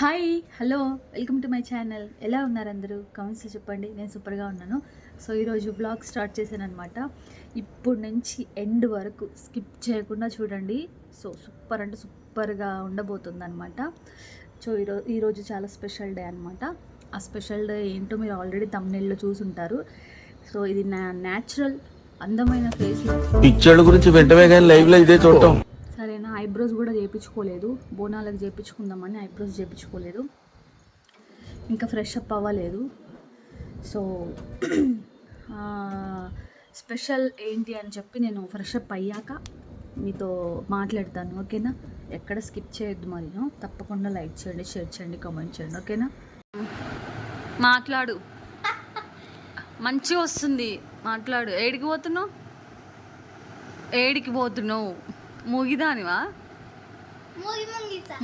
Hi hello welcome to my channel. ఎలా ఉన్నారు అందరూ? కమెంట్స్లో చెప్పండి. నేను సూపర్గా ఉన్నాను. సో ఈరోజు బ్లాగ్ స్టార్ట్ చేశాను అనమాట ఇప్పుడు నుంచి ఎండ్ వరకు స్కిప్ చేయకుండా చూడండి. సో సూపర్ అంటే సూపర్గా ఉండబోతుంది అనమాట సో ఈరోజు ఈరోజు చాలా స్పెషల్ డే అనమాట ఆ స్పెషల్ డే ఏంటో మీరు ఆల్రెడీ తమిళలో చూసుంటారు. సో ఇది నా న్యాచురల్ అందమైన ఫేస్ పిచ్చోళ్ళ గురించి వెంటనే కానీ లైవ్లో ఇదే చూడటం. ఐబ్రోస్ కూడా చేయించుకోలేదు బోనాలకు చేయించుకుందామని ఐబ్రోస్ చేయించుకోలేదు ఇంకా ఫ్రెష్ అప్ అవ్వలేదు. సో స్పెషల్ ఏంటి అని చెప్పి నేను ఫ్రెష్ అప్ అయ్యాక మీతో మాట్లాడతాను. ఓకేనా? ఎక్కడ స్కిప్ చేయొద్దు మరి. తప్పకుండా లైక్ చేయండి షేర్ చేయండి కామెంట్ చేయండి. ఓకేనా? మాట్లాడు. మంచిగా వస్తుంది. మాట్లాడు. ఏడికి పోతున్నావు? ఏడికి పోతున్నావు? ముగిదానివా?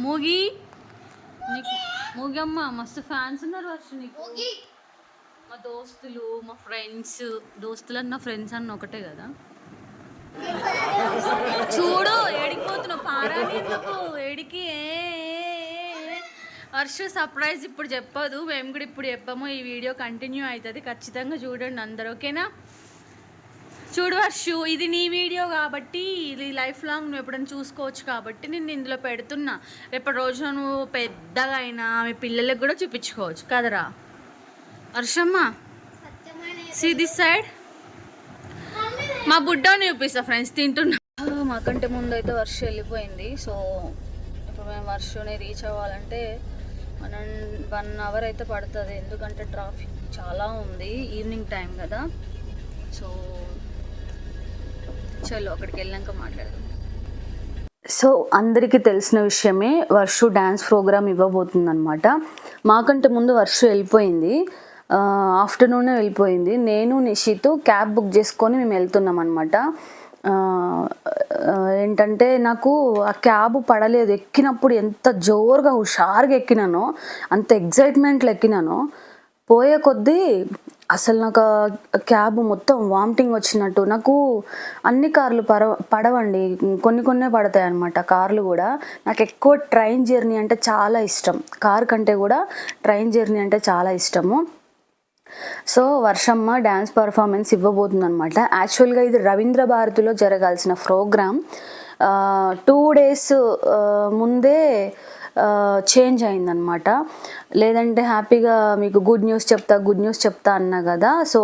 మూగి నీకు మూగమ్మ మస్తు ఫ్యాన్స్ ఉన్నారు వర్ష నీకు. మా దోస్తులు మా ఫ్రెండ్స్ దోస్తులు అన్న ఫ్రెండ్స్ అన్న ఒకటే కదా. చూడు ఏడికి? పోతున్నావు పారాని ఏడికి. వర్ష సర్ప్రైజ్ ఇప్పుడు చెప్పదు. మేము కూడా ఇప్పుడు చెప్పాము. ఈ వీడియో కంటిన్యూ అవుతుంది. ఖచ్చితంగా చూడండి అందరు ఓకేనా? చూడు వర్షు ఇది నీ వీడియో కాబట్టి ఇది లైఫ్ లాంగ్ నువ్వు ఎప్పుడైనా చూసుకోవచ్చు కాబట్టి నేను ఇందులో పెడుతున్నా. రేపటి రోజున నువ్వు పెద్దగా అయినా మీ పిల్లలకు కూడా చూపించుకోవచ్చు. కదరా? వర్షమ్మ సీ దిస్ సైడ్ మా బుడ్డని చూపిస్తా ఫ్రెండ్స్ తింటున్నా. మాకంటే ముందు అయితే వర్ష వెళ్ళిపోయింది. సో ఇప్పుడు మేము వర్షని రీచ్ అవ్వాలంటే మనం వన్ అవర్ అయితే పడుతుంది. ఎందుకంటే ట్రాఫిక్ చాలా ఉంది ఈవినింగ్ టైం కదా. సో చలో అక్కడికి వెళ్ళాక మాట్లాడదాం. సో అందరికీ తెలిసిన విషయమే వర్షు డ్యాన్స్ ప్రోగ్రామ్ ఇవ్వబోతుందన్నమాట. మాకంటే ముందు వర్షు వెళ్ళిపోయింది. ఆఫ్టర్నూనే వెళ్ళిపోయింది. నేను నిషితో క్యాబ్ బుక్ చేసుకొని మేము వెళ్తున్నాం అనమాట ఏంటంటే నాకు ఆ క్యాబ్ పడలేదు. ఎక్కినప్పుడు ఎంత జోరుగా హుషారుగా ఎక్కినానో అంత ఎగ్జైట్మెంట్లో ఎక్కినానో పోయే కొద్దీ అసలు నాకు క్యాబ్ మొత్తం వామిటింగ్ వచ్చినట్టు. నాకు అన్ని కార్లు పర పడవండి. కొన్ని కొన్నే పడతాయి అనమాట కార్లు కూడా. నాకు ఎక్కువ ట్రైన్ జర్నీ అంటే చాలా ఇష్టం. కార్ కంటే కూడా ట్రైన్ జర్నీ అంటే చాలా ఇష్టము. సో వర్షమ్మ డ్యాన్స్ పర్ఫార్మెన్స్ ఇవ్వబోతుంది అనమాట యాక్చువల్గా ఇది రవీంద్ర భారతిలో జరగాల్సిన ప్రోగ్రామ్. టూ డేస్ ముందే చేంజ్ అయిందనమాట లేదంటే హ్యాపీగా మీకు గుడ్ న్యూస్ చెప్తా గుడ్ న్యూస్ చెప్తా అన్నా కదా. సో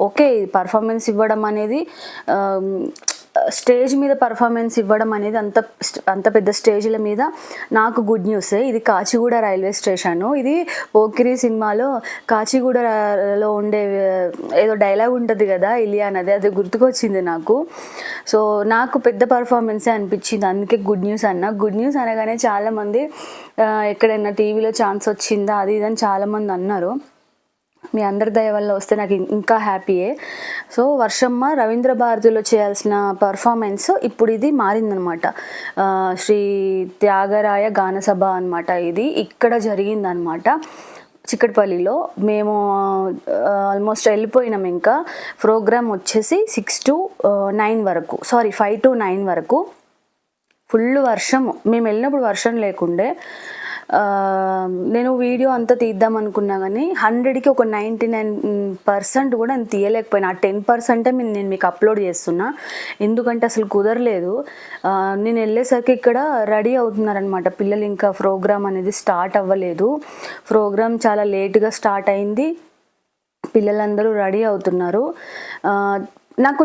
ఓకే పర్ఫార్మెన్స్ ఇవ్వడం అనేది స్టేజ్ మీద పర్ఫార్మెన్స్ ఇవ్వడం అనేది అంత అంత పెద్ద స్టేజ్ల మీద నాకు గుడ్ న్యూస్ ఇది కాచిగూడ రైల్వే స్టేషన్. ఇది పోకిరి సినిమాలో కాచిగూడలో ఉండే ఏదో డైలాగ్ ఉంటుంది కదా ఇలియా అన్నది అది గుర్తుకొచ్చింది నాకు. సో నాకు పెద్ద పర్ఫార్మెన్సే అనిపించింది. అందుకే గుడ్ న్యూస్ అన్న. గుడ్ న్యూస్ అనగానే చాలామంది ఎక్కడైనా టీవీలో ఛాన్స్ వచ్చిందా? అది ఇది అని చాలామంది అన్నారు. మీ అందరి దయ వల్ల వస్తే నాకు ఇంకా హ్యాపీయే. సో వర్షమ్మ రవీంద్ర భారతిలో చేయాల్సిన పర్ఫార్మెన్స్ ఇప్పుడు ఇది మారిందనమాట. శ్రీ త్యాగరాయ గానసభ అనమాట ఇది. ఇక్కడ జరిగిందనమాట. చిక్కడపల్లిలో మేము ఆల్మోస్ట్ వెళ్ళిపోయినాం ఇంకా. ప్రోగ్రామ్ వచ్చేసి సిక్స్ టు నైన్ వరకు. సారీ ఫైవ్ టు నైన్ వరకు. ఫుల్ వర్షం మేము వెళ్ళినప్పుడు వర్షం లేకుండే. నేను వీడియో అంతా తీద్దాం అనుకున్నా కానీ హండ్రెడ్కి ఒక నైంటీ నైన్ పర్సెంట్ కూడా నేను తీయలేకపోయినా. ఆ టెన్ పర్సెంటే నేను మీకు అప్లోడ్ చేస్తున్నా. ఎందుకంటే అసలు కుదరలేదు. నేను వెళ్ళేసరికి ఇక్కడ రెడీ అవుతున్నారనమాట. పిల్లలు ఇంకా ప్రోగ్రామ్ అనేది స్టార్ట్ అవ్వలేదు. ప్రోగ్రామ్ చాలా లేట్గా స్టార్ట్ అయింది. పిల్లలందరూ రెడీ అవుతున్నారు. నాకు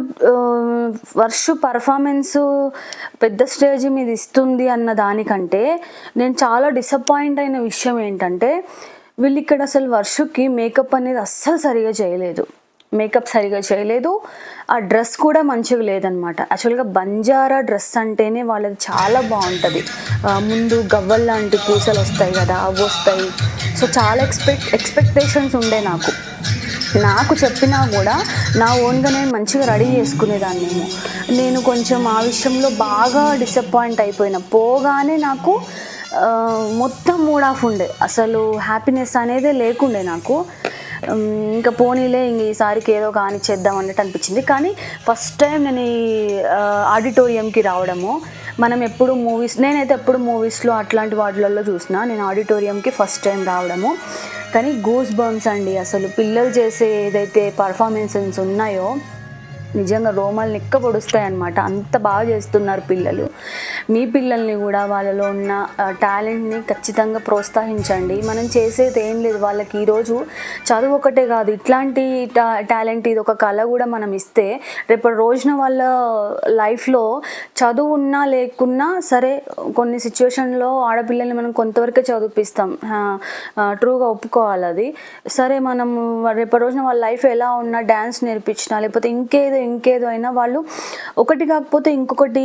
వర్ష పర్ఫార్మెన్స్ పెద్ద స్టేజ్ మీద ఇస్తుంది అన్న దానికంటే నేను చాలా డిసప్పాయింట్ అయిన విషయం ఏంటంటే వీళ్ళు ఇక్కడ అసలు వర్షుకి మేకప్ అనేది అస్సలు సరిగా చేయలేదు. మేకప్ సరిగా చేయలేదు. ఆ డ్రెస్ కూడా మంచిగా లేదనమాట యాక్చువల్గా బంజారా డ్రెస్ అంటేనే వాళ్ళది చాలా బాగుంటుంది. ముందు గవ్వల్ లాంటి పూసలు వస్తాయి కదా అవి వస్తాయి సో చాలా ఎక్స్పెక్ట్ ఎక్స్పెక్టేషన్స్ ఉండే నాకు. నాకు చెప్పినా కూడా నా ఓన్గా నేను మంచిగా రెడీ చేసుకునేదాన్ని నేను. నేను కొంచెం ఆ విషయంలో బాగా డిసప్పాయింట్ అయిపోయిన. పోగానే నాకు మొత్తం మూడ్ ఆఫ్ ఉండే. అసలు హ్యాపీనెస్ అనేది లేకుండే నాకు. ఇంకా పోనీలే ఇంక ఈసారికి ఏదో కానిచ్చేద్దాం అన్నట్టు అనిపించింది. కానీ ఫస్ట్ టైం నేను ఈ ఆడిటోరియంకి రావడము మనం ఎప్పుడు మూవీస్ నేనైతే ఎప్పుడు మూవీస్లో అట్లాంటి వాటిలలో చూసిన నేను ఆడిటోరియంకి ఫస్ట్ టైం రావడము. కానీ గూస్ బర్మ్స్ అండి. అసలు పిల్లలు చేసే ఏదైతే పర్ఫార్మెన్సెస్ ఉన్నాయో నిజంగా రోమాలు నిక్క పొడుస్తాయి అనమాట అంత బాగా చేస్తున్నారు పిల్లలు. మీ పిల్లల్ని కూడా వాళ్ళలో ఉన్న టాలెంట్ని ఖచ్చితంగా ప్రోత్సహించండి. మనం చేసేది ఏం లేదు. వాళ్ళకి ఈరోజు చదువు ఒకటే కాదు. ఇట్లాంటి టా టాలెంట్ ఇది ఒక కళ కూడా మనం ఇస్తే రేపటి రోజున వాళ్ళ లైఫ్లో చదువు ఉన్నా లేకున్నా సరే కొన్ని సిచ్యువేషన్లో ఆడపిల్లల్ని మనం కొంతవరకే చదివిపిస్తాం. ట్రూగా ఒప్పుకోవాలి అది. సరే మనం రేపటి రోజున వాళ్ళ లైఫ్ ఎలా ఉన్నా డ్యాన్స్ నేర్పించినా లేకపోతే ఇంకేదో ఇంకేదో అయినా వాళ్ళు ఒకటి కాకపోతే ఇంకొకటి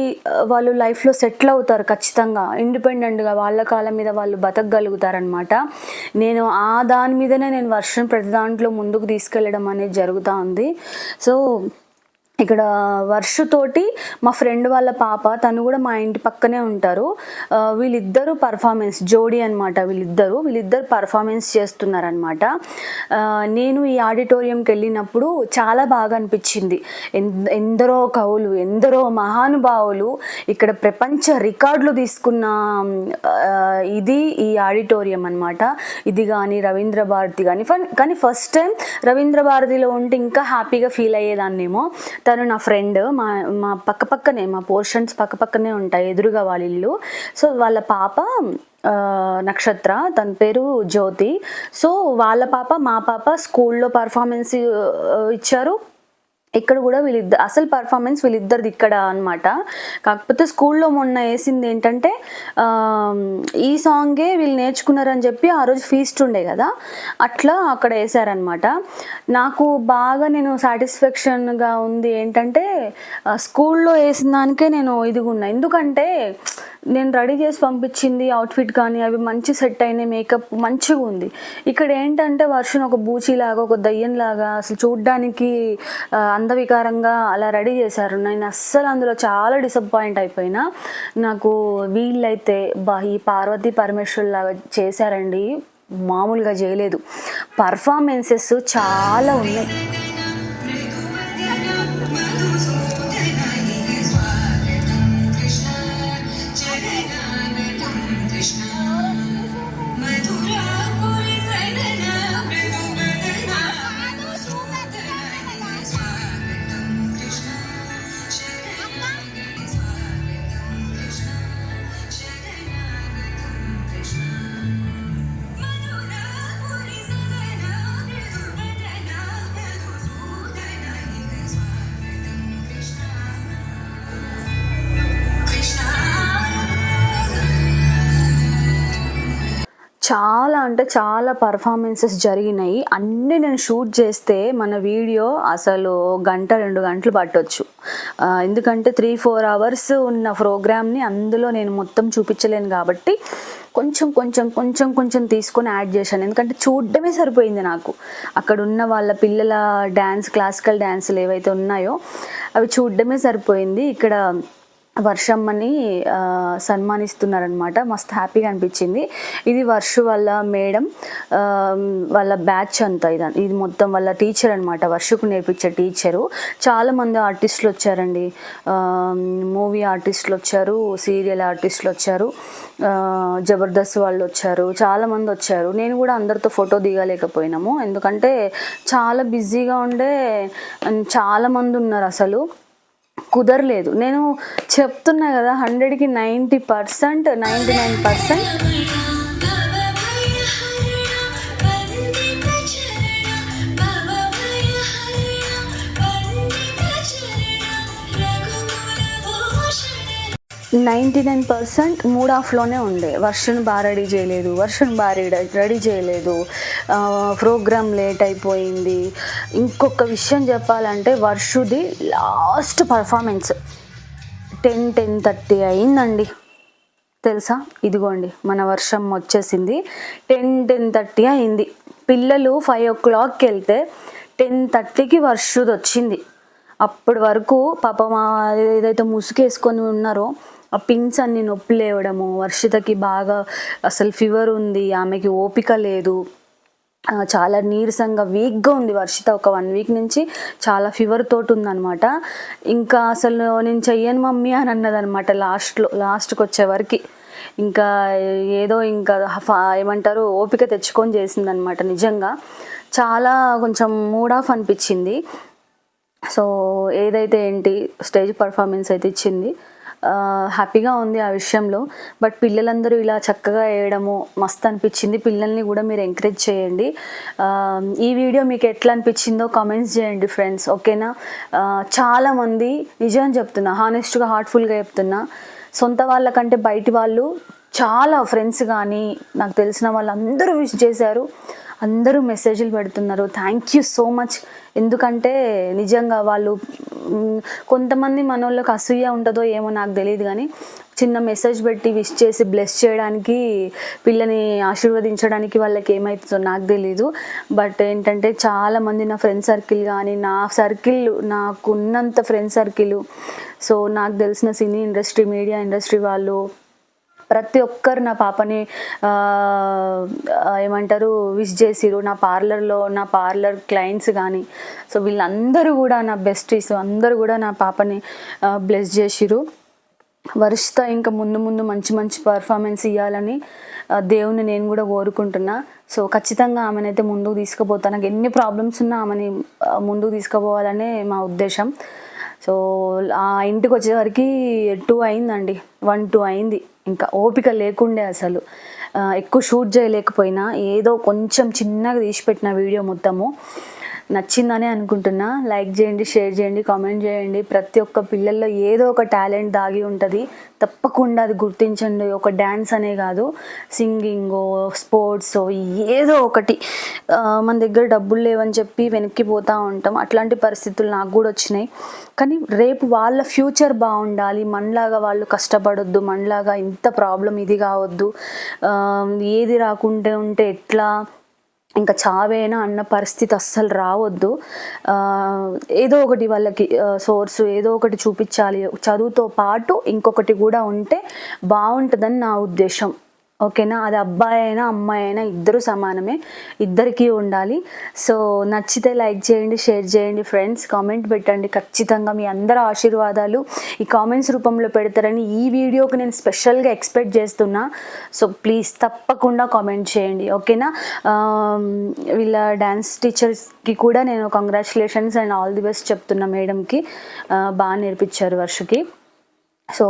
వాళ్ళు లైఫ్లో సెటిల్ అవుతారు ఖచ్చితంగా. ఇండిపెండెంట్గా వాళ్ళ కాలం మీద వాళ్ళు బతకగలుగుతారనమాట నేను ఆ దాని మీదనే నేను వర్షం ప్రతి దాంట్లో ముందుకు తీసుకెళ్ళడం అనేది జరుగుతూ ఉంది. సో ఇక్కడ వర్షతోటి మా ఫ్రెండ్ వాళ్ళ పాప తను కూడా మా ఇంటి పక్కనే ఉంటారు. వీళ్ళిద్దరూ పర్ఫార్మెన్స్ జోడీ అనమాట వీళ్ళిద్దరూ. వీళ్ళిద్దరు పర్ఫార్మెన్స్ చేస్తున్నారనమాట నేను ఈ ఆడిటోరియంకి వెళ్ళినప్పుడు చాలా బాగా అనిపించింది. ఎన్- ఎందరో కవులు ఎందరో మహానుభావులు ఇక్కడ ప్రపంచ రికార్డులు తీసుకున్న ఇది ఈ ఆడిటోరియం అనమాట ఇది కానీ రవీంద్ర భారతి కానీ ఫన్- కానీ ఫస్ట్ టైం రవీంద్ర భారతిలో ఉంటే ఇంకా హ్యాపీగా ఫీల్ అయ్యేదాన్నేమో. తను నా ఫ్రెండ్ మా మా పక్క పక్కనే మా పోర్షన్స్ పక్క పక్కనే ఉంటాయి ఎదురుగా వాళ్ళ ఇల్లు. సో వాళ్ళ పాప నక్షత్ర తన పేరు జ్యోతి. సో వాళ్ళ పాప మా పాప స్కూల్లో పర్ఫార్మెన్స్ ఇచ్చారు. ఇక్కడ కూడా వీళ్ళిద్దరు అసలు పర్ఫార్మెన్స్ వీళ్ళిద్దరిది ఇక్కడ అనమాట కాకపోతే స్కూల్లో మొన్న వేసింది ఏంటంటే ఈ సాంగే వీళ్ళు నేర్చుకున్నారని చెప్పి ఆ రోజు ఫీస్ట్ ఉండే కదా అట్లా అక్కడ వేసారనమాట నాకు బాగా నేను సాటిస్ఫాక్షన్గా ఉంది ఏంటంటే స్కూల్లో వేసిన దానికే నేను ఇదిగున్నా. ఎందుకంటే నేను రెడీ చేసి పంపించింది అవుట్ఫిట్ కానీ అవి మంచి సెట్ అయినాయి మేకప్ మంచిగా ఉంది. ఇక్కడ ఏంటంటే వర్షం ఒక బూచిలాగా ఒక దయ్యంలాగా అసలు చూడ్డానికి అందవికారంగా అలా రెడీ చేశారు. నేను అస్సలు అందులో చాలా డిసప్పాయింట్ అయిపోయినా. నాకు వీళ్ళైతే బా ఈ పార్వతీ పరమేశ్వరులాగా చేశారండి. మామూలుగా చేయలేదు. పర్ఫార్మెన్సెస్ చాలా ఉన్నాయి. చాలా అంటే చాలా పర్ఫార్మెన్సెస్ జరిగినాయి. అన్నీ నేను షూట్ చేస్తే మన వీడియో అసలు గంట రెండు గంటలు పట్టొచ్చు. ఎందుకంటే త్రీ ఫోర్ అవర్స్ ఉన్న ప్రోగ్రామ్ని అందులో నేను మొత్తం చూపించలేను కాబట్టి కొంచెం కొంచెం కొంచెం కొంచెం తీసుకొని యాడ్ చేశాను. ఎందుకంటే చూడడమే సరిపోయింది నాకు. అక్కడ ఉన్న వాళ్ళ పిల్లల డ్యాన్స్ క్లాసికల్ డ్యాన్సులు ఏవైతే ఉన్నాయో అవి చూడడమే సరిపోయింది. ఇక్కడ వర్షమ్మని సన్మానిస్తున్నారనమాట మస్తు హ్యాపీగా అనిపించింది. ఇది వర్ష వాళ్ళ మేడం వాళ్ళ బ్యాచ్ అంతా ఇది ఇది మొత్తం వాళ్ళ టీచర్ అనమాట వర్షకు నేర్పించే టీచరు. చాలామంది ఆర్టిస్టులు వచ్చారండి. మూవీ ఆర్టిస్టులు వచ్చారు సీరియల్ ఆర్టిస్టులు వచ్చారు జబర్దస్త్ వాళ్ళు వచ్చారు చాలామంది వచ్చారు. నేను కూడా అందరితో ఫోటో దిగలేకపోయినాము. ఎందుకంటే చాలా బిజీగా ఉండే చాలామంది ఉన్నారు అసలు. కుదరలేదు. నేను చెప్తున్నా కదా హండ్రెడ్కి ninety percent ninety nine percent ninety nine percent mood ఆఫ్లోనే ఉండే. వర్షన్ బాగా రెడీ చేయలేదు వర్షన్ బాగా రెడీ చేయలేదు. ప్రోగ్రామ్ లేట్ అయిపోయింది. ఇంకొక విషయం చెప్పాలంటే వర్షుది last performance. Ten ten thirty అయిందండి. తెలుసా? ఇదిగోండి మన వర్షం వచ్చేసింది. టెన్ టెన్ థర్టీ అయింది. పిల్లలు ఫైవ్ ఓ క్లాక్కి వెళ్తే టెన్ థర్టీకి వర్షుది వచ్చింది అప్పటి వరకు పాపం ఏదైతే ముసుగేసుకొని ఉన్నారో ఆ పిన్స్ అన్ని నొప్పి లేవడము వర్షితకి బాగా అసలు ఫీవర్ ఉంది ఆమెకి ఓపిక లేదు. చాలా నీరసంగా వీక్గా ఉంది వర్షిత ఒక వన్ వీక్ నుంచి చాలా ఫీవర్ తోటి ఉందన్నమాట. ఇంకా అసలు నేను చెయ్యను మమ్మీ అని అన్నదనమాట లాస్ట్లో లాస్ట్కి వచ్చేవరకు ఇంకా ఏదో ఇంకా ఏమంటారు ఓపిక తెచ్చుకొని చేసిందనమాట నిజంగా. చాలా కొంచెం మూడ్ ఆఫ్ అనిపించింది. సో ఏదైతే ఏంటి స్టేజ్ పర్ఫార్మెన్స్ అయితే ఇచ్చింది హ్యాపీగా ఉంది ఆ విషయంలో. బట్ పిల్లలందరూ ఇలా చక్కగా వేయడము మస్త్ అనిపించింది. పిల్లల్ని కూడా మీరు ఎంకరేజ్ చేయండి. ఈ వీడియో మీకు ఎట్లా అనిపించిందో కామెంట్స్ చేయండి ఫ్రెండ్స్ ఓకేనా చాలామంది నిజం చెప్తున్నా హానెస్ట్గా హార్ట్ఫుల్గా చెప్తున్నా. సొంత వాళ్ళకంటే బయటి వాళ్ళు చాలా ఫ్రెండ్స్ కానీ నాకు తెలిసిన వాళ్ళందరూ విష్ చేశారు. అందరూ మెసేజ్లు పెడుతున్నారు. థ్యాంక్ యూ సో మచ్ ఎందుకంటే నిజంగా వాళ్ళు కొంతమంది మనోళ్ళకి అసూయ ఉంటుందో ఏమో నాకు తెలియదు కానీ చిన్న మెసేజ్ పెట్టి విష్ చేసి బ్లెస్ చేయడానికి పిల్లని ఆశీర్వదించడానికి వాళ్ళకి ఏమవుతుందో నాకు తెలీదు. బట్ ఏంటంటే చాలామంది నా ఫ్రెండ్ సర్కిల్ కానీ నా సర్కిల్ నాకున్నంత ఫ్రెండ్ సర్కిల్ సో నాకు తెలిసిన సినీ ఇండస్ట్రీ మీడియా ఇండస్ట్రీ వాళ్ళు ప్రతి ఒక్కరు నా పాపని ఏమంటారు విష్ చేసిరు నా పార్లర్లో నా పార్లర్ క్లయింట్స్ కానీ సో వీళ్ళందరూ కూడా నా బెస్టీస్ అందరూ కూడా నా పాపని బ్లెస్ చేసిరు వరుషత ఇంకా ముందు ముందు మంచి మంచి పర్ఫార్మెన్స్ ఇవ్వాలని దేవుని నేను కూడా కోరుకుంటున్నా. సో ఖచ్చితంగా ఆమెనైతే ముందుకు తీసుకుపోతాను. నాకు ఎన్ని ప్రాబ్లమ్స్ ఉన్నా ఆమెని ముందుకు తీసుకుపోవాలనే మా ఉద్దేశం. సో ఆ ఇంటికి వచ్చేసరికి టూ అయిందండి. వన్ టూ అయింది. ఇంకా ఓపిక లేకుండే అసలు. ఎక్కువ షూట్ చేయలేకపోయినా ఏదో కొంచెం చిన్నగా తీసిపెట్టిన వీడియో మొత్తము. నచ్చిందని అనుకుంటున్నా. లైక్ చేయండి షేర్ చేయండి కామెంట్ చేయండి. ప్రతి ఒక్క పిల్లల్లో ఏదో ఒక టాలెంట్ దాగి ఉంటుంది. తప్పకుండా అది గుర్తించండి. ఒక డ్యాన్స్ అనే కాదు. సింగింగో స్పోర్ట్స్ ఏదో ఒకటి. మన దగ్గర డబ్బులు లేవని చెప్పి వెనక్కి పోతూ ఉంటాం. అట్లాంటి పరిస్థితులు నాకు కూడా వచ్చినాయి. కానీ రేపు వాళ్ళ ఫ్యూచర్ బాగుండాలి. మనలాగా వాళ్ళు కష్టపడొద్దు. మనలాగా ఇంత ప్రాబ్లం ఇది కావద్దు. ఏది రాకుంటే ఉంటే ఎట్లా ఇంకా చావేనా అన్న పరిస్థితి అస్సలు రావద్దు. ఏదో ఒకటి వాళ్ళకి సోర్స్ ఏదో ఒకటి చూపించాలి. చదువుతో పాటు ఇంకొకటి కూడా ఉంటే బాగుంటుందని నా ఉద్దేశం. ఓకేనా? అది అబ్బాయి అయినా అమ్మాయి అయినా ఇద్దరు సమానమే. ఇద్దరికీ ఉండాలి. సో నచ్చితే లైక్ చేయండి షేర్ చేయండి ఫ్రెండ్స్. కామెంట్ పెట్టండి. ఖచ్చితంగా మీ అందరి ఆశీర్వాదాలు ఈ కామెంట్స్ రూపంలో పెడతారని ఈ వీడియోకి నేను స్పెషల్గా ఎక్స్పెక్ట్ చేస్తున్నా. సో ప్లీజ్ తప్పకుండా కామెంట్ చేయండి. ఓకేనా? వీళ్ళ డ్యాన్స్ టీచర్స్కి కూడా నేను congratulations and all the best చెప్తున్నా మేడంకి. బాగా నేర్పించారు వర్షకి. సో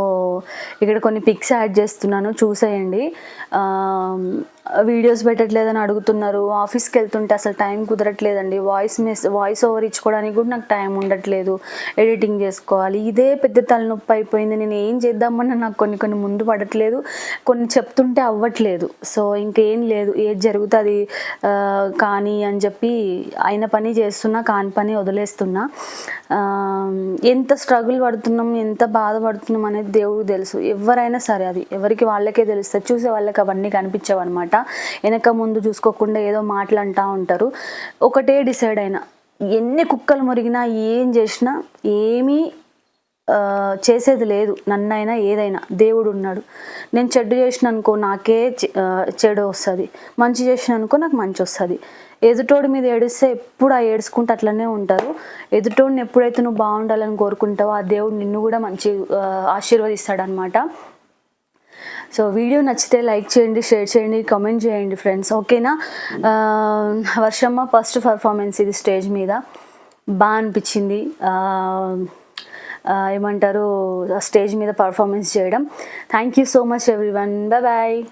ఇక్కడ కొన్ని పిక్స్ యాడ్ చేస్తున్నాను. చూసేయండి. వీడియోస్ పెట్టట్లేదని అడుగుతున్నారు. ఆఫీస్కి వెళ్తుంటే అసలు టైం కుదరట్లేదండి. వాయిస్ మెస్ వాయిస్ ఓవర్ ఇచ్చుకోవడానికి కూడా నాకు టైం ఉండట్లేదు. ఎడిటింగ్ చేసుకోవాలి. ఇదే పెద్ద తలనొప్పి అయిపోయింది. నేను ఏం చేద్దామన్నా నాకు కొన్ని కొన్ని ముందు పడట్లేదు. కొన్ని చెప్తుంటే అవ్వట్లేదు. సో ఇంకేం లేదు. ఏది జరుగుతుంది కానీ అని చెప్పి అయిన పని చేస్తున్నా కాని పని వదిలేస్తున్నా. ఎంత స్ట్రగుల్ పడుతున్నాం ఎంత బాధపడుతున్నాం అనేది దేవుడు తెలుసు. ఎవరైనా సరే అది. ఎవరికి వాళ్ళకే తెలుస్తుంది. చూసే వాళ్ళకి అవన్నీ కనిపించవన్నమాట అనమాట వెనక ముందు చూసుకోకుండా ఏదో మాటలు అంటూ ఉంటారు. ఒకటే డిసైడ్ అయినా. ఎన్ని కుక్కలు మురిగినా ఏం చేసినా ఏమీ చేసేది లేదు. నన్నైనా ఏదైనా. దేవుడు ఉన్నాడు. నేను చెడ్డు చేసిన అనుకో నాకే చె- చెడు వస్తుంది. మంచి చేసిన అనుకో నాకు మంచి వస్తుంది. ఎదుటోడి మీద ఏడిస్తే ఎప్పుడు ఆ ఏడుచుకుంటే అట్లనే ఉంటారు. ఎదుటోడిని ఎప్పుడైతే నువ్వు బాగుండాలని కోరుకుంటావో ఆ దేవుడు నిన్ను కూడా మంచి ఆశీర్వదిస్తాడనమాట సో వీడియో నచ్చితే లైక్ చేయండి షేర్ చేయండి కామెంట్ చేయండి ఫ్రెండ్స్. ఓకేనా? వర్షమ్మ ఫస్ట్ పర్ఫార్మెన్స్ ఇది స్టేజ్ మీద. బాగా అనిపించింది. ఆ, ఏమంటారు స్టేజ్ మీద పర్ఫార్మెన్స్ చేయడం. Thank you so much everyone bye